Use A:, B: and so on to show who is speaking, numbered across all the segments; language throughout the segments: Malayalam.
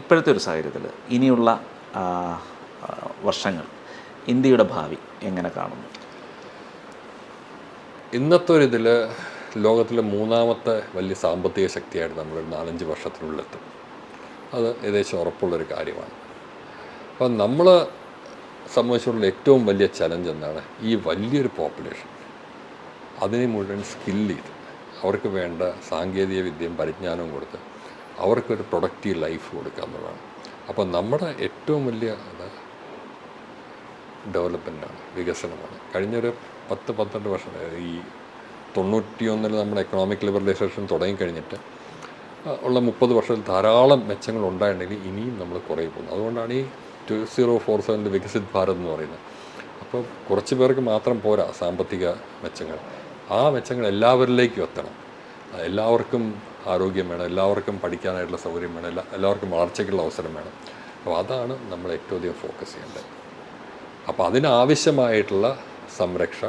A: ഇപ്പോഴത്തെ ഒരു സാഹചര്യത്തിൽ ഇനിയുള്ള വർഷങ്ങൾ ഇന്ത്യയുടെ ഭാവി എങ്ങനെ കാണുന്നു?
B: ഇന്നത്തെ ഒരു ഇതിൽ ലോകത്തിലെ മൂന്നാമത്തെ വലിയ സാമ്പത്തിക ശക്തിയായിട്ട് നമ്മൾ നാലഞ്ച് വർഷത്തിനുള്ളിൽ എത്തും അത് ഏകദേശം ഉറപ്പുള്ളൊരു കാര്യമാണ്. അപ്പം നമ്മൾ സംബന്ധിച്ചുള്ള ഏറ്റവും വലിയ ചലഞ്ച് എന്താണ്? ഈ വലിയൊരു പോപ്പുലേഷൻ അതിനെ മുഴുവൻ സ്കില്ല് ചെയ്ത് അവർക്ക് വേണ്ട സാങ്കേതിക വിദ്യയും പരിജ്ഞാനവും കൊടുത്ത് അവർക്കൊരു പ്രൊഡക്റ്റീവ് ലൈഫ് കൊടുക്കുക എന്നുള്ളതാണ്. അപ്പം നമ്മുടെ ഏറ്റവും വലിയ അത് ഡെവലപ്മെന്റാണ് വികസനമാണ്. കഴിഞ്ഞൊരു പത്ത് പന്ത്രണ്ട് വർഷം ഈ തൊണ്ണൂറ്റിയൊന്നിൽ നമ്മുടെ എക്കണോമിക് ലിബറലൈസേഷൻ തുടങ്ങിക്കഴിഞ്ഞിട്ട് ഉള്ള മുപ്പത് വർഷത്തിൽ ധാരാളം മെച്ചങ്ങൾ ഉണ്ടായിട്ടുണ്ടെങ്കിൽ ഇനിയും നമ്മൾ കുറേ പോകുന്നു അതുകൊണ്ടാണ് ഈ ടു സീറോ ഫോർ സെവന്റെ വികസിത് ഭാരത് എന്ന് പറയുന്നത്. അപ്പോൾ കുറച്ച് പേർക്ക് മാത്രം പോരാ സാമ്പത്തിക മെച്ചങ്ങൾ. ആ മെച്ചങ്ങൾ എല്ലാവരിലേക്കും എത്തണം. എല്ലാവർക്കും ആരോഗ്യം വേണം എല്ലാവർക്കും പഠിക്കാനായിട്ടുള്ള സൗകര്യം വേണം എല്ലാ എല്ലാവർക്കും വളർച്ചയ്ക്കുള്ള അവസരം വേണം. അപ്പോൾ അതാണ് നമ്മൾ ഏറ്റവും അധികം ഫോക്കസ് ചെയ്യേണ്ടത്. അപ്പോൾ അതിനാവശ്യമായിട്ടുള്ള സംരക്ഷ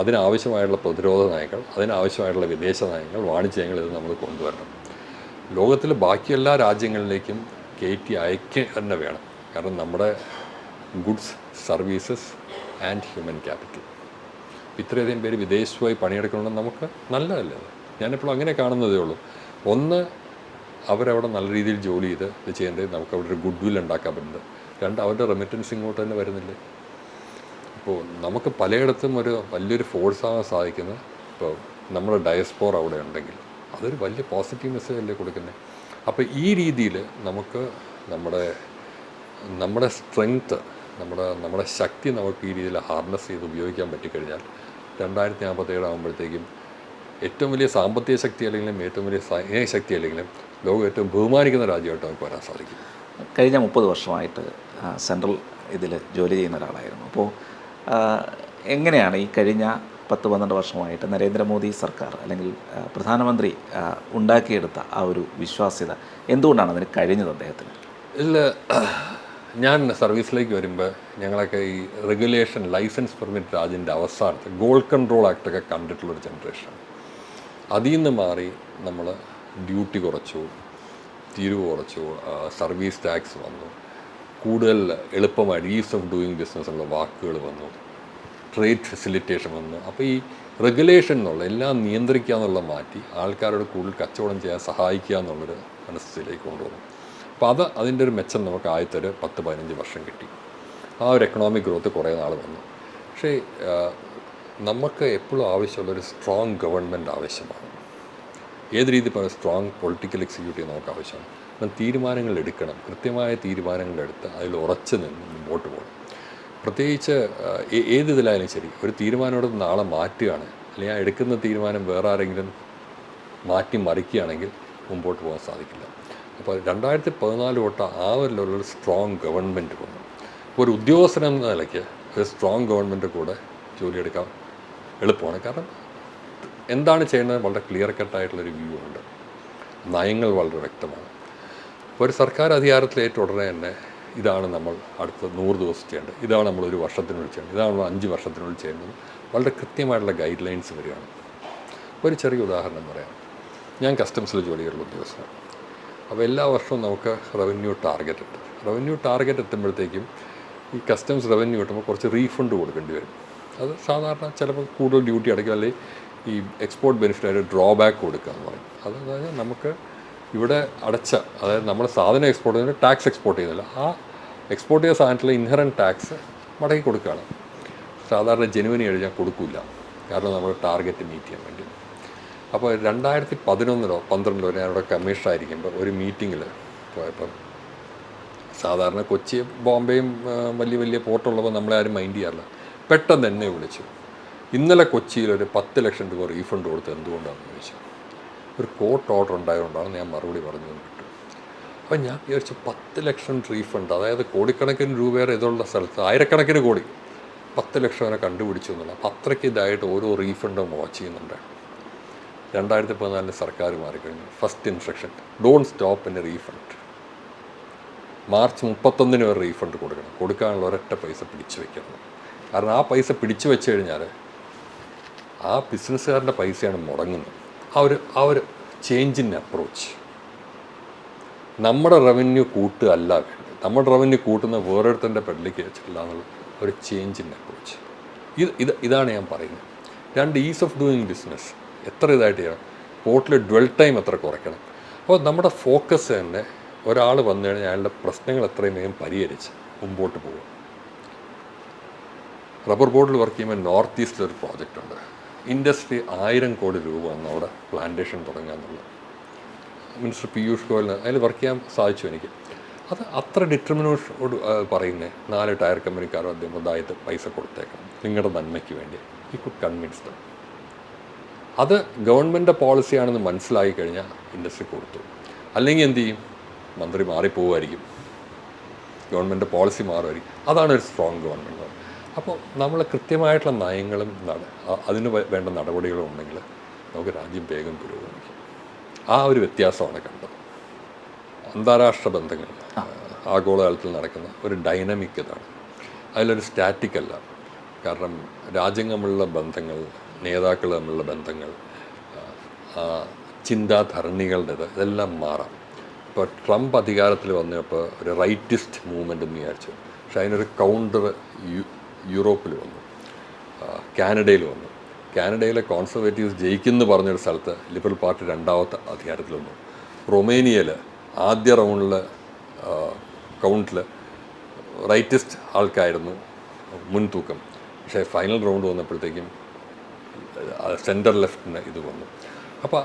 B: അതിനാവശ്യമായിട്ടുള്ള പ്രതിരോധ നയങ്ങൾ അതിനാവശ്യമായിട്ടുള്ള വിദേശ നയങ്ങൾ വാണിജ്യ നയങ്ങൾ ഇത് നമ്മൾ കൊണ്ടുവരണം. ലോകത്തിൽ ബാക്കി എല്ലാ രാജ്യങ്ങളിലേക്കും കയറ്റി അയക്കുക തന്നെ വേണം. കാരണം നമ്മുടെ goods services and human capital ഇത്രയധികം പേര് വിദേശമായി പണിയെടുക്കണമെന്ന് നമുക്ക് നല്ലതല്ലേ ഞാനിപ്പോൾ അങ്ങനെ കാണുന്നതേ ഉള്ളൂ. ഒന്ന് അവരവിടെ നല്ല രീതിയിൽ ജോലി ചെയ്ത് ഇത് ചെയ്യേണ്ടത് നമുക്ക് അവിടെ ഒരു ഗുഡ് വിൽ ഉണ്ടാക്കാൻ പറ്റുന്നത് രണ്ട് അവരുടെ റെമിറ്റൻസ് ഇങ്ങോട്ട് തന്നെ വരുന്നില്ലേ? ഇപ്പോൾ നമുക്ക് പലയിടത്തും ഒരു വലിയൊരു ഫോഴ്സ് ആവാൻ സാധിക്കുന്നത്. ഇപ്പോൾ നമ്മുടെ ഡയസ്പോർ അവിടെ ഉണ്ടെങ്കിൽ അതൊരു വലിയ പോസിറ്റീവ് മെസ്സേജ് അല്ലേ കൊടുക്കുന്നത് അപ്പോൾ ഈ രീതിയിൽ നമുക്ക് നമ്മുടെ നമ്മുടെ സ്ട്രെങ്ത്ത് നമ്മുടെ നമ്മുടെ ശക്തി നമുക്ക് ഈ രീതിയിൽ ഹാർനസ് ചെയ്ത് ഉപയോഗിക്കാൻ പറ്റിക്കഴിഞ്ഞാൽ രണ്ടായിരത്തി നാൽപ്പത്തേഴ് ആകുമ്പോഴത്തേക്കും ഏറ്റവും വലിയ സാമ്പത്തിക ശക്തി അല്ലെങ്കിലും ഏറ്റവും വലിയ സൈനിക ശക്തി അല്ലെങ്കിലും ലോകം ഏറ്റവും ബഹുമാനിക്കുന്ന രാജ്യമായിട്ട് നമുക്ക് വരാൻ സാധിക്കും.
A: കഴിഞ്ഞ മുപ്പത് വർഷമായിട്ട് സെൻട്രൽ ഇതിൽ ജോലി ചെയ്യുന്ന ഒരാളായിരുന്നു. അപ്പോൾ എങ്ങനെയാണ് ഈ കഴിഞ്ഞ പത്ത് പന്ത്രണ്ട് വർഷമായിട്ട് നരേന്ദ്രമോദി സർക്കാർ അല്ലെങ്കിൽ പ്രധാനമന്ത്രി ഉണ്ടാക്കിയെടുത്ത ആ ഒരു വിശ്വാസ്യത എന്തുകൊണ്ടാണ് അതിന് കഴിഞ്ഞത് അദ്ദേഹത്തിന്?
B: ഇല്ല ഞാൻ സർവീസിലേക്ക് വരുമ്പോൾ ഞങ്ങളൊക്കെ ഈ റെഗുലേഷൻ ലൈസൻസ് പെർമിറ്റ് രാജിന്റെ അവസാനത്തെ ഗോൾഡ് കൺട്രോൾ ആക്ടൊക്കെ കണ്ടിട്ടുള്ളൊരു ജനറേഷൻ അതിൽ നിന്ന് മാറി നമ്മൾ ഡ്യൂട്ടി കുറച്ചു തീരുവ കുറച്ചു സർവീസ് ടാക്സ് വന്നു. കൂടുതൽ എളുപ്പമായിട്ട് ഈസ് ഓഫ് ഡൂയിങ് ബിസിനസ് ഉള്ള വാക്കുകൾ വന്നു. ട്രേഡ് ഫെസിലിറ്റേഷൻ വന്നു. അപ്പോൾ ഈ റെഗുലേഷൻ എന്നുള്ള എല്ലാം നിയന്ത്രിക്കുക എന്നുള്ള മാറ്റി ആൾക്കാരോട് കൂടുതൽ കച്ചവടം ചെയ്യാൻ സഹായിക്കുക എന്നുള്ളൊരു മനസ്സിലേക്ക് കൊണ്ടുവന്നു. അപ്പോൾ അത് അതിന്റെ ഒരു മെച്ചം നമുക്ക് ആദ്യത്തെ ഒരു പത്ത് പതിനഞ്ച് വർഷം കിട്ടി. ആ ഒരു എക്കണോമിക് ഗ്രോത്ത് കുറേ നാൾ വന്നു. പക്ഷേ നമുക്ക് എപ്പോഴും ആവശ്യമുള്ളൊരു സ്ട്രോങ് ഗവൺമെന്റ് ആവശ്യമാണ്. ഏത് രീതി പറഞ്ഞാൽ സ്ട്രോങ് പൊളിറ്റിക്കൽ എക്സിക്യൂട്ടീവ് നമുക്ക് ആവശ്യമാണ്? അപ്പം തീരുമാനങ്ങൾ എടുക്കണം. കൃത്യമായ തീരുമാനങ്ങൾ എടുത്ത് അതിൽ ഉറച്ചു നിന്ന് മുമ്പോട്ട് പോകണം. പ്രത്യേകിച്ച് ഏത് ഇതിലായാലും ശരി ഒരു തീരുമാനം എടുത്ത് നാളെ മാറ്റുകയാണ്. അല്ലെങ്കിൽ ആ എടുക്കുന്ന തീരുമാനം വേറെ ആരെങ്കിലും മാറ്റി മറിക്കുകയാണെങ്കിൽ മുമ്പോട്ട് പോകാൻ സാധിക്കില്ല. അപ്പോൾ രണ്ടായിരത്തി പതിനാല് തൊട്ട് ആ ഒരു സ്ട്രോങ് ഗവൺമെന്റ് വന്നു. ഒരു ഉദ്യോഗസ്ഥൻ എന്ന നിലയ്ക്ക് ഒരു സ്ട്രോങ് ഗവൺമെന്റ് കൂടെ ജോലിയെടുക്കാൻ എളുപ്പമാണ്. കാരണം എന്താണ് ചെയ്യുന്നത്? വളരെ ക്ലിയർ കട്ടായിട്ടുള്ളൊരു വ്യൂ ഉണ്ട്. നയങ്ങൾ വളരെ വ്യക്തമാണ്. ഒരു സർക്കാർ അധികാരത്തിലേറ്റ ഉടനെ തന്നെ ഇതാണ് നമ്മൾ അടുത്ത നൂറ് ദിവസം ചെയ്യേണ്ടത്. ഇതാണ് നമ്മൾ ഒരു വർഷത്തിനുള്ളിൽ ചെയ്യേണ്ടത്. ഇതാണ് നമ്മൾ അഞ്ച് വർഷത്തിനുള്ളിൽ ചെയ്യേണ്ടത്. വളരെ കൃത്യമായിട്ടുള്ള ഗൈഡ് ലൈൻസ് വരികയാണ് ഒരു ചെറിയ ഉദാഹരണം പറയാം. ഞാൻ കസ്റ്റംസിൽ ജോലിയുള്ള ഉദ്യോഗസ്ഥനാണ്. അപ്പോൾ എല്ലാ വർഷവും നമുക്ക് റവന്യൂ ടാർഗറ്റ് ഉണ്ട്. റവന്യൂ ടാർഗറ്റ് എത്തുമ്പോഴത്തേക്കും ഈ കസ്റ്റംസ് റവന്യൂ കിട്ടുമ്പോൾ കുറച്ച് റീഫണ്ട് കൊടുക്കേണ്ടി വരും. അത് സാധാരണ ചിലപ്പോൾ കൂടുതൽ ഡ്യൂട്ടി അടയ്ക്കുക അല്ലെങ്കിൽ ഈ എക്സ്പോർട്ട് ബെനിഫിറ്റായിട്ട് ഡ്രോബാക്ക് കൊടുക്കുക എന്ന് പറയും. അത് അതായത് നമുക്ക് ഇവിടെ അടച്ച അതായത് നമ്മൾ സാധനം എക്സ്പോർട്ട് ചെയ്യുന്നത് ടാക്സ് എക്സ്പോർട്ട് ചെയ്യുന്നില്ല. ആ എക്സ്പോർട്ട് ചെയ്ത സാധനത്തിലെ ഇൻഹറൻ ടാക്സ് മടക്കി കൊടുക്കുകയാണ്. സാധാരണ ജനുവരി കഴിഞ്ഞാൽ കൊടുക്കില്ല കാരണം നമ്മൾ ടാർഗറ്റ് മീറ്റ് ചെയ്യാൻ വേണ്ടി. അപ്പോൾ രണ്ടായിരത്തി പതിനൊന്നിലോ പന്ത്രണ്ടിലോ ഞാനിവിടെ കമ്മീഷണറായിരിക്കുമ്പോൾ ഒരു മീറ്റിങ്ങിൽ പോയപ്പം സാധാരണ കൊച്ചി ബോംബെയും വലിയ വലിയ പോർട്ടുള്ളപ്പോൾ നമ്മളെ ആരും മൈൻഡ് ചെയ്യാറില്ല. പെട്ടെന്ന് എന്നെ വിളിച്ചു. ഇന്നലെ കൊച്ചിയിൽ ഒരു പത്ത് ലക്ഷം രൂപ റീഫണ്ട് കൊടുത്ത് എന്തുകൊണ്ടാണെന്ന് ചോദിച്ചു. ഒരു കോർട്ട് ഓർഡർ ഉണ്ടായതുകൊണ്ടാണ് ഞാൻ മറുപടി പറഞ്ഞു കിട്ടും അപ്പം ഞാൻ വിചാരിച്ചു പത്ത് ലക്ഷം റീഫണ്ട് അതായത് കോടിക്കണക്കിന് രൂപയുടെ ഇതുള്ള സ്ഥലത്ത് ആയിരക്കണക്കിന് കോടി. പത്ത് ലക്ഷം വരെ കണ്ടുപിടിച്ചു എന്നുള്ള അപ്പം അത്രയ്ക്ക് ഇതായിട്ട് ഓരോ റീഫണ്ടും വാച്ച് ചെയ്യുന്നുണ്ട്. രണ്ടായിരത്തി പതിനാലിന് സർക്കാർ മാറിക്കഴിഞ്ഞു. First instruction don't stop in refund March മുപ്പത്തൊന്നിന് വരെ റീഫണ്ട് കൊടുക്കണം. കൊടുക്കാനുള്ള ഒരൊറ്റ പൈസ പിടിച്ചു വെക്കണം. കാരണം ആ പൈസ പിടിച്ചു വെച്ച് കഴിഞ്ഞാൽ ആ ബിസിനസ്സുകാരന്റെ പൈസയാണ് മുടങ്ങുന്നത്. ആ ഒരു ആ ഒരു ചേഞ്ച് ഇൻ അപ്രോച്ച്. നമ്മുടെ റവന്യൂ കൂട്ടുകയല്ല വേണ്ടത്. നമ്മുടെ റവന്യൂ കൂട്ടുന്ന വേറൊരുത്തന്റെ പെടലിലേക്ക് വെച്ചിട്ടില്ല എന്നുള്ള ഒരു ഇൻ അപ്രോച്ച്. ഇത് ഇത് ഇതാണ് ഞാൻ പറയുന്നത്. രണ്ട് ഈസ് ഓഫ് ഡൂയിങ് ബിസിനസ് എത്ര ഇതായിട്ട് ചെയ്യണം? പോർട്ടിൽ ഡ്വൽ ടൈം എത്ര കുറയ്ക്കണം? അപ്പോൾ നമ്മുടെ ഫോക്കസ് തന്നെ ഒരാൾ വന്നു കഴിഞ്ഞാൽ അയാളുടെ പ്രശ്നങ്ങൾ എത്രയും വേഗം പരിഹരിച്ച് മുമ്പോട്ട് പോകും റബ്ബർ ബോർഡിൽ വർക്ക് ചെയ്യുമ്പോൾ നോർത്ത് ഈസ്റ്റിൽ ഒരു പ്രോജക്റ്റ് ഉണ്ട്. ഇൻഡസ്ട്രി ആയിരം കോടി രൂപ വന്ന് അവിടെ പ്ലാന്റേഷൻ തുടങ്ങുക എന്നുള്ളത്. മിനിസ്റ്റർ പീയൂഷ് ഗോയലിന് അതിൽ വർക്ക് ചെയ്യാൻ സാധിച്ചു എനിക്ക്. അത് അത്ര ഡിറ്റർമിനേഷനോട് പറയുന്നത് നാല് ടയർ കമ്പനിക്കാരോ അദ്ദേഹം അതായത് പൈസ കൊടുത്തേക്കണം. നിങ്ങളുടെ നന്മയ്ക്ക് വേണ്ടി. ഈ കുഡ് കൺവിൻസ് ദം അത് ഗവൺമെന്റ് പോളിസിയാണെന്ന് മനസ്സിലായി കഴിഞ്ഞാൽ ഇൻഡസ്ട്രി കൊടുത്തു. അല്ലെങ്കിൽ എന്ത് ചെയ്യും? മന്ത്രി മാറിപ്പോവുമായിരിക്കും. Government policy മാറുമായിരിക്കും. അതാണ് ഒരു സ്ട്രോങ് ഗവൺമെന്റ് അപ്പോൾ നമ്മൾ കൃത്യമായിട്ടുള്ള നയങ്ങളും നട അതിന് വേണ്ട നടപടികളും ഉണ്ടെങ്കിൽ നമുക്ക് രാജ്യം വേഗം പുരോഗമിക്കും. ആ ഒരു വ്യത്യാസമാണ് കണ്ടത്. അന്താരാഷ്ട്ര ബന്ധങ്ങൾ ആഗോളതലത്തിൽ നടക്കുന്ന ഒരു ഡൈനമിക് ഇതാണ്. അതിലൊരു സ്റ്റാറ്റിക് അല്ല. കാരണം രാജ്യങ്ങൾ തമ്മിലുള്ള ബന്ധങ്ങൾ നേതാക്കൾ തമ്മിലുള്ള ബന്ധങ്ങൾ ചിന്താധരണികളുടേത് ഇതെല്ലാം മാറാം. ഇപ്പോൾ ട്രംപ് അധികാരത്തിൽ വന്നപ്പോൾ ഒരു റൈറ്റിസ്റ്റ് മൂവ്മെന്റ് എന്ന് വിചാരിച്ചു. പക്ഷെ അതിനൊരു കൗണ്ടർ യു യൂറോപ്പിൽ വന്നു. കാനഡയിൽ വന്നു. കാനഡയിലെ കോൺസർവേറ്റീവ്സ് ജയിക്കുമെന്ന് പറഞ്ഞൊരു സ്ഥലത്ത് ലിബറൽ പാർട്ടി രണ്ടാമത്തെ അധികാരത്തിൽ വന്നു. റൊമേനിയയിൽ ആദ്യ റൗണ്ടിൽ കൗണ്ടിൽ റൈറ്റിസ്റ്റ് ആൾക്കായിരുന്നു മുൻതൂക്കം. പക്ഷേ ഫൈനൽ റൗണ്ട് വന്നപ്പോഴത്തേക്കും സെന്റർ ലെഫ്റ്റിന് ഇത് വന്നു. അപ്പോൾ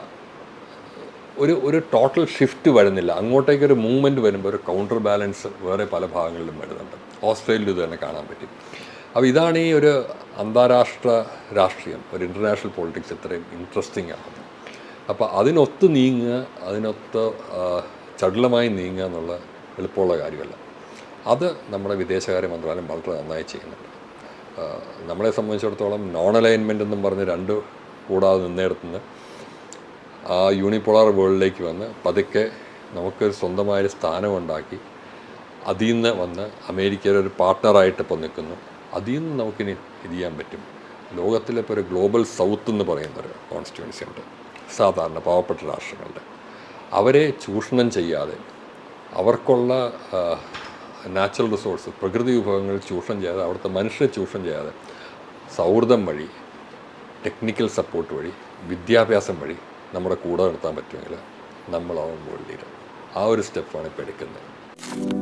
B: ഒരു ഒരു ടോട്ടൽ ഷിഫ്റ്റ് വരുന്നില്ല. അങ്ങോട്ടേക്ക് ഒരു മൂവ്മെന്റ് വരുമ്പോൾ ഒരു കൗണ്ടർ ബാലൻസ് വേറെ പല ഭാഗങ്ങളിലും വരുന്നുണ്ട്. ഓസ്ട്രേലിയയിൽ ഇത് തന്നെ കാണാൻ പറ്റും. അപ്പോൾ ഇതാണ് ഈ ഒരു അന്താരാഷ്ട്ര രാഷ്ട്രീയം ഒരു ഇന്റർനാഷണൽ പോളിറ്റിക്സ് ഇത്രയും ഇൻട്രസ്റ്റിംഗ് ആണ്. അപ്പോൾ അതിനൊത്ത് നീങ്ങുക അതിനൊത്ത് ചടുലമായി നീങ്ങുക എന്നുള്ള എളുപ്പമുള്ള കാര്യമല്ല. അത് നമ്മുടെ വിദേശകാര്യ മന്ത്രാലയം വളരെ നന്നായി ചെയ്യുന്നുണ്ട്. നമ്മളെ സംബന്ധിച്ചിടത്തോളം നോൺ അലൈൻമെന്റ് എന്നും പറഞ്ഞ് രണ്ട് കൂടാതെ നിന്നിടത്തുനിന്ന് ആ യൂണിപോളാർ വേൾഡിലേക്ക് വന്ന് പതുക്കെ നമുക്ക് സ്വന്തമായൊരു സ്ഥാനമുണ്ടാക്കി അതിൽ നിന്ന് വന്ന് അമേരിക്കയുടെ ഒരു പാർട്ട്ണറായിട്ട് ഇപ്പോൾ നിൽക്കുന്നു. അതിൽ നിന്ന് നമുക്കിനി ഇത് ചെയ്യാൻ പറ്റും. ലോകത്തിലെ ഇപ്പോൾ ഒരു ഗ്ലോബൽ സൗത്ത് എന്ന് പറയുന്നൊരു കോൺസ്റ്റിറ്റ്യുവൻസി ഉണ്ട്. സാധാരണ പാവപ്പെട്ട രാഷ്ട്രങ്ങളുടെ. അവരെ ചൂഷണം ചെയ്യാതെ അവർക്കുള്ള നാച്ചുറൽ റിസോഴ്സ് പ്രകൃതി വിഭവങ്ങൾ ചൂഷണം ചെയ്യാതെ അവിടുത്തെ മനുഷ്യരെ ചൂഷണം ചെയ്യാതെ സൗഹൃദം വഴി ടെക്നിക്കൽ സപ്പോർട്ട് വഴി വിദ്യാഭ്യാസം വഴി നമ്മുടെ കൂടെ നിർത്താൻ പറ്റുമെങ്കിൽ നമ്മളാവും വേൾഡ് ലീഡർ ആ ഒരു സ്റ്റെപ്പാണ് ഇപ്പോൾ എടുക്കുന്നത്.